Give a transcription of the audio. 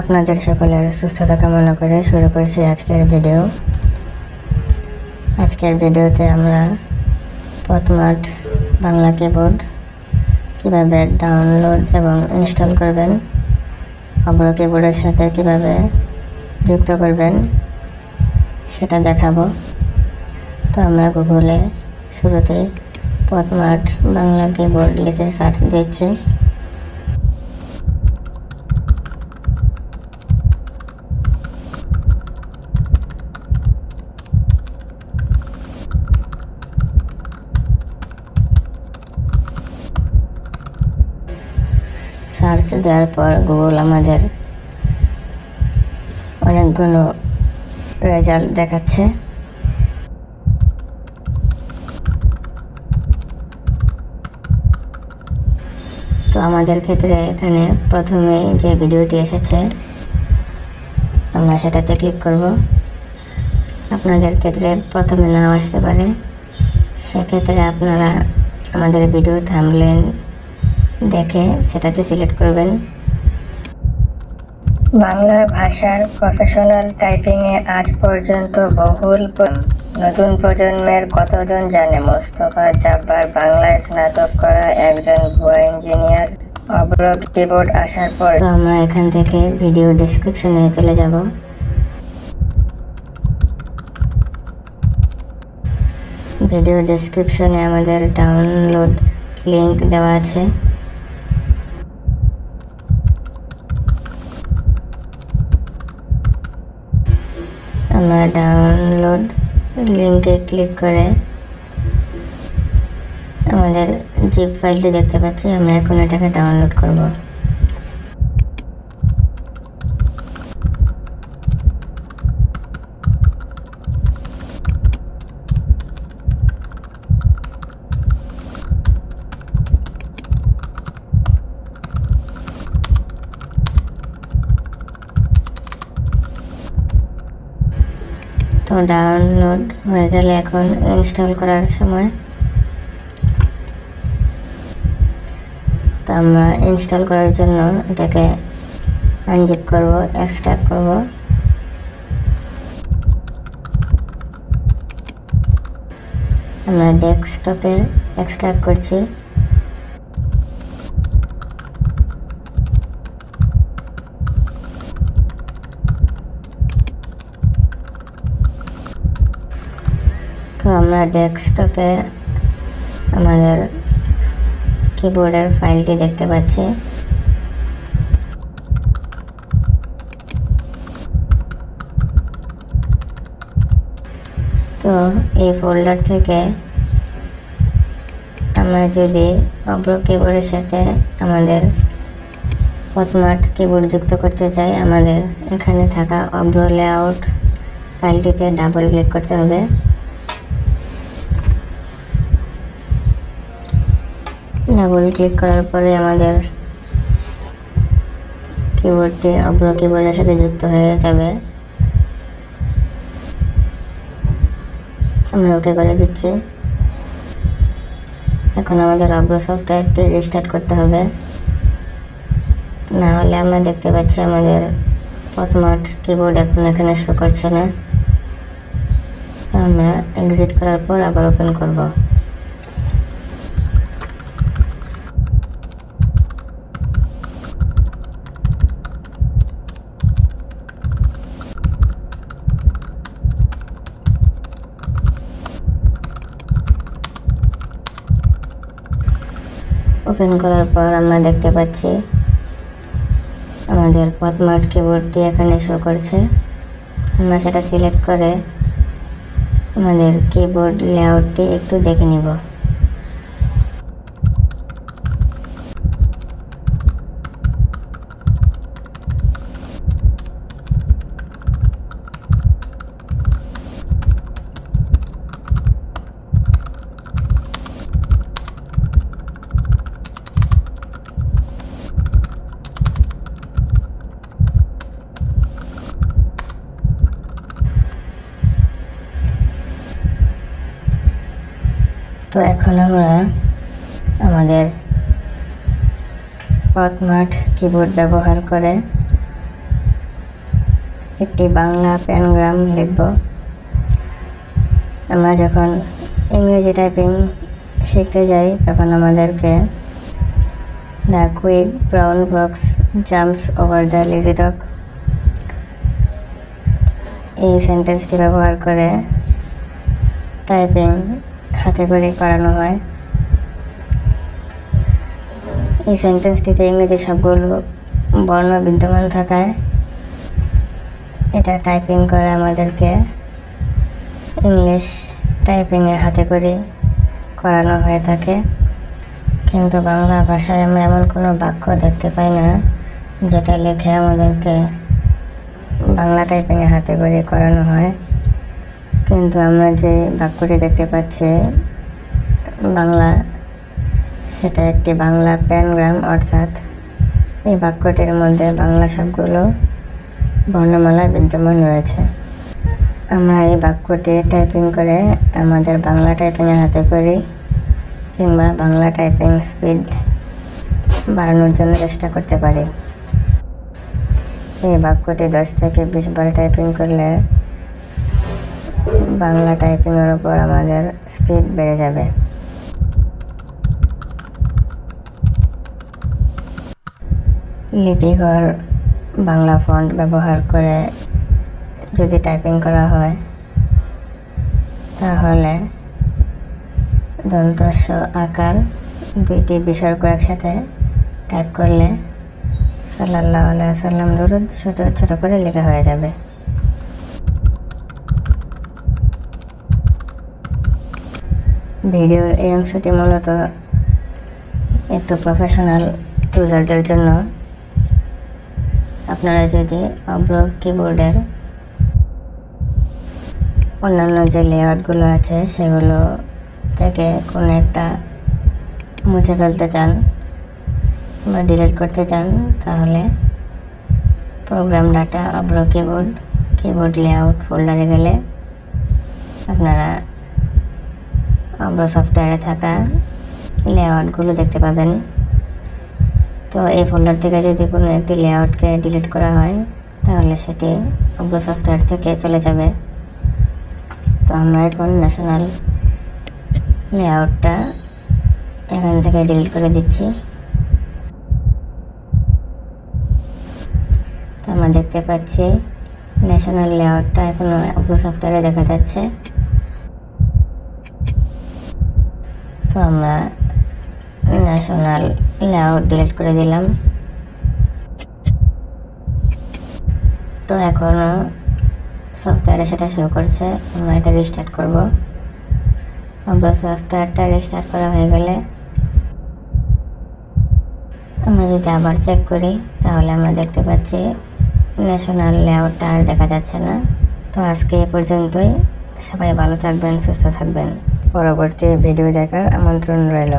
আপনাদের সকলের সুস্থতা কামনা করে শুরু করছি আজকের ভিডিও। আজকের ভিডিওতে আমরা পথমাট বাংলা কিবোর্ড কীভাবে ডাউনলোড এবং ইনস্টল করবেন অগ্র কিবোর্ডের সাথে কীভাবে যুক্ত করবেন, সেটা দেখাবো। তো আমরা গুগলে শুরুতে পথমাট বাংলা কিবোর্ড লিখে সার্চ দিচ্ছি। সার্চ দেওয়ার পর গুগল আমাদের অনেকগুলো রেজাল্ট দেখাচ্ছে। তো আমাদের ক্ষেত্রে এখানে প্রথমে যে ভিডিওটি এসেছে, আমরা সেটাতে ক্লিক করব। আপনাদের ক্ষেত্রে প্রথমে নাও আসতে পারে। সেক্ষেত্রে আপনারা আমাদের ভিডিও থামলেন দেখে সেটাতে সিলেক্ট করবেন। বাংলা ভাষার প্রফেশনাল টাইপিংয়ে আজ পর্যন্ত বহুল নতুন প্রজন্মের কতজন জানে? মোস্তফা জাব্বার বাংলায় স্নাতক করা একজন ভুয়া ইঞ্জিনিয়ার অবরোধ কিবোর্ড আসার পর আমরা এখান থেকে ভিডিও ডেসক্রিপশনে চলে যাব। ভিডিও ডেসক্রিপশনে আমাদের ডাউনলোড লিংক দেওয়া আছে। আমরা ডাউনলোড লিঙ্কে ক্লিক করে আমাদের জিপ ফাইলটি দেখতে পাচ্ছি আমরা এখন এটাকে ডাউনলোড করব। তো ডাউনলোড হয়ে গেলে এখন ইনস্টল করার সময়। তো আমরা ইনস্টল করার জন্য এটাকে আনজিপ করব এক্সট্রাক্ট করব। আমরা ডেস্কটপে এক্সট্রাক্ট করছি। আমরা ডেস্কটপে আমাদের কিবোর্ডের ফাইলটি দেখতে পাচ্ছি। তো এই ফোল্ডার থেকে আমরা যদি অব্র কিবোর্ডের সাথে আমাদের পথমাট কিবোর্ড যুক্ত করতে চাই, আমাদের এখানে থাকা অব্র লেআউট ফাইলটিতে ডাবল ক্লিক করতে হবে। ডাবল ক্লিক করার পরে আমাদের কিবোর্ডটি অগ্র কিবোর্ডের সাথে যুক্ত হয়ে যাবে। আমরা ওকে করে দিচ্ছি। এখন আমাদের অগ্র সফটওয়্যারটি রিস্টার্ট করতে হবে। না হলে আমরা দেখতে পাচ্ছি আমাদের পথমাট কিবোর্ড এখন এখানে শো করছে না। আমরা এক্সিট করার পর আবার ওপেন করব। ওপেন করার পর আমরা দেখতে পাচ্ছি আমাদের পথমার্ট কিবোর্ডটি এখানে শো করছে। আমরা সেটা সিলেক্ট করে আমাদের কিবোর্ড লেআউটটি একটু দেখে নিব। তো এখন আমরা আমাদের পথমাঠ কিবোর্ড ব্যবহার করে একটি বাংলা প্যানগ্রাম লিখব। আমরা যখন ইংরেজি টাইপিং শিখতে যাই, তখন আমাদেরকে the quick brown fox jumps over the lazy dog এই সেন্টেন্সটি ব্যবহার করে টাইপিং হাতে করে করানো হয়। এই সেন্টেন্সটিতে ইংরেজি সবগুলো বর্ণ বিদ্যমান থাকায় এটা টাইপিং করে আমাদেরকে ইংলিশ টাইপিংয়ে হাতে করে করানো হয়ে থাকে। কিন্তু বাংলা ভাষায় আমরা এমন কোনো বাক্য দেখতে পাই না, যেটা লিখে আমাদেরকে বাংলা টাইপিংয়ে হাতে করে করানো হয়। কিন্তু আমরা যে বাক্যটি দেখতে পাচ্ছি, বাংলা, সেটা একটি বাংলা প্যানগ্রাম, অর্থাৎ এই বাক্যটির মধ্যে বাংলা সবগুলো বর্ণমালা বিদ্যমান রয়েছে। আমরা এই বাক্যটি টাইপিং করে আমাদের বাংলা টাইপিংয়ের হাতে করি, কিংবা বাংলা টাইপিং স্পিড বাড়ানোর জন্য চেষ্টা করতে পারি। এই বাক্যটি দশ থেকে বিশ বার টাইপিং করলে বাংলা টাইপিংয়ের উপর আমাদের স্পিড বেড়ে যাবে। লিপিঘর বাংলা ফন্ট ব্যবহার করে যদি টাইপিং করা হয়, তাহলে দন্তস্ব আকার দুইটি বিসর্গ একসাথে টাইপ করলে সাল্লাহ সাল্লাম দরুদ ছোট ছোটো করে লেখা হয়ে যাবে। ভিডিওর এই অংশটি মূলত একটু প্রফেশনাল ইউজারদের জন্য। আপনারা যদি অব্র কিবোর্ডের অন্যান্য যে লেআউটগুলো আছে, সেগুলো থেকে কোনো একটা মুছে ফেলতে চান বা ডিলিট করতে চান, তাহলে program data Avro keyboard keyboard layout ফোল্ডারে গেলে আপনারা অব্র সফটওয়্যারে থাকা লেআউটগুলো দেখতে পাবেন। তো এই ফোল্ডার থেকে যদি কোনো একটি লেআউটকে ডিলিট করা হয়, তাহলে সেটি অব্র সফটওয়্যার থেকে চলে যাবে। তো আমরা এখন ন্যাশনাল লেআউটটা এখান থেকে ডিলিট করে দিচ্ছি। তো আমরা দেখতে পাচ্ছি ন্যাশনাল লেআউটটা এখন অব্র সফটওয়্যারে দেখা যাচ্ছে। তো আমরা ন্যাশনাল লেআউট ডিলিট করে দিলাম। তো এখনও সফটওয়্যারে সেটা শো করছে, আমরা এটা রিস্টার্ট করব। আমরা সফটওয়্যারটা রিস্টার্ট করা হয়ে গেলে আমরা যদি আবার চেক করি, তাহলে আমরা দেখতে পাচ্ছি ন্যাশনাল লেআউটটা আর দেখা যাচ্ছে না। তো আজকে এ পর্যন্তই। সবাই ভালো থাকবেন, সুস্থ থাকবেন। পরবর্তী ভিডিও দেখার আমন্ত্রণ রইল।